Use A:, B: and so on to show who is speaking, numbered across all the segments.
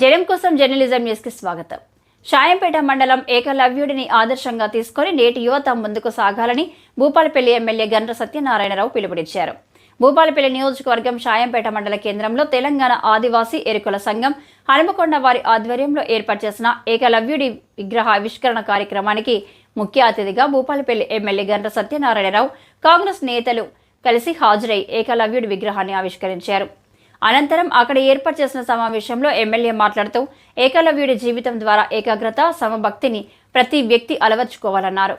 A: జనం కోసం జర్నలిజం న్యూస్కి స్వాగతం. షాయంపేట మండలం ఏకలవ్యుడిని ఆదర్శంగా తీసుకొని నేటి యువత ముందుకు సాగాలని భూపాలపల్లి ఎమ్మెల్యే గండ్ర సత్యనారాయణరావు పిలుపునిచ్చారు. భూపాలపల్లి నియోజకవర్గం షాయంపేట మండల కేంద్రంలో తెలంగాణ ఆదివాసీ ఎరుకుల సంఘం హనుమకొండ వారి ఆధ్వర్యంలో ఏర్పాటు చేసిన ఏకలవ్యుడి విగ్రహ ఆవిష్కరణ కార్యక్రమానికి ముఖ్య అతిథిగా భూపాలపల్లి ఎమ్మెల్యే గండ్ర సత్యనారాయణరావు కాంగ్రెస్ నేతలు కలిసి హాజరై ఏకలవ్యుడి విగ్రహాన్ని ఆవిష్కరించారు. అనంతరం అక్కడ ఏర్పాటు చేసిన సమావేశంలో ఎమ్మెల్యే మాట్లాడుతూ ఏకలవ్యుడి జీవితం ద్వారా ఏకాగ్రత సమభక్తిని ప్రతి వ్యక్తి అలవర్చుకోవాలన్నారు.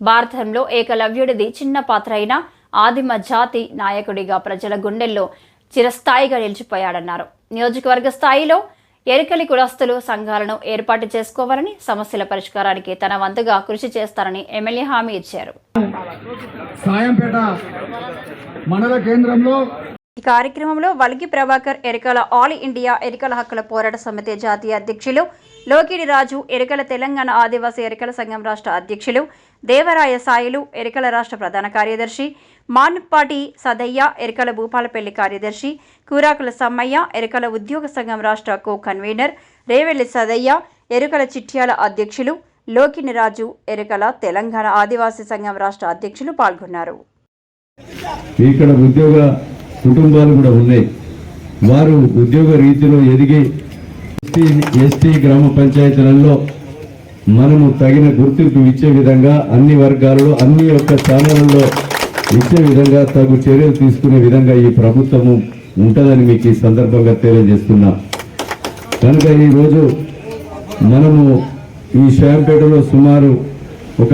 A: భారతంలో ఏకలవ్యుడిది చిన్న పాత్ర అయినా ఆదిమ జాతి నాయకుడిగా ప్రజల గుండెల్లో చిరస్థాయిగా నిలిచిపోయాడన్నారు. నియోజకవర్గ స్థాయిలో ఎరుకలి కులస్తులు సంఘాలను ఏర్పాటు చేసుకోవాలని సమస్యల పరిష్కారానికి తన వంతుగా కృషి చేస్తారని ఎమ్మెల్యే హామీ ఇచ్చారు.
B: సాయంపేట మండల కేంద్రంలో
A: ఈ కార్యక్రమంలో వల్గి ప్రభాకర్ ఎరికల ఆల్ ఇండియా ఎరికల హక్కుల పోరాట సమితి జాతీయ అధ్యక్షులు లోకిడి రాజు ఎరికల తెలంగాణ ఆదివాసీ ఎరికల సంఘం రాష్ట్ర అధ్యక్షులు దేవరాయ సాయిలు ఎరికల రాష్ట్ర ప్రధాన కార్యదర్శి మాన్పాటి సదయ్య ఎరికల భూపాలపల్లి కార్యదర్శి కూరాకుల సమ్మయ్య ఎరికల ఉద్యోగ సంఘం రాష్ట్ర కో కన్వీనర్ రేవెల్లి సదయ్య ఎరుకల చిట్యాల అధ్యక్షులు లోకిని రాజు ఎరుకల తెలంగాణ ఆదివాసీ సంఘం రాష్ట్ర అధ్యక్షులు పాల్గొన్నారు.
C: ఇక్కడ ఉద్యోగ కుటుంబాలు కూడా ఉన్నాయి. వారు ఉద్యోగ రీతిలో ఎదిగి ఎస్టీ ఎస్టీ గ్రామ పంచాయతీలలో మనము తగిన గుర్తింపు ఇచ్చే విధంగా అన్ని వర్గాలలో అన్ని యొక్క స్థానాలలో ఇచ్చే విధంగా తగు చర్యలు తీసుకునే విధంగా ఈ ప్రభుత్వము ఉంటుందని మీకు ఈ సందర్భంగా తెలియజేస్తున్నా. కనుక ఈరోజు మనము ఈ శాంపేటలో సుమారు ఒక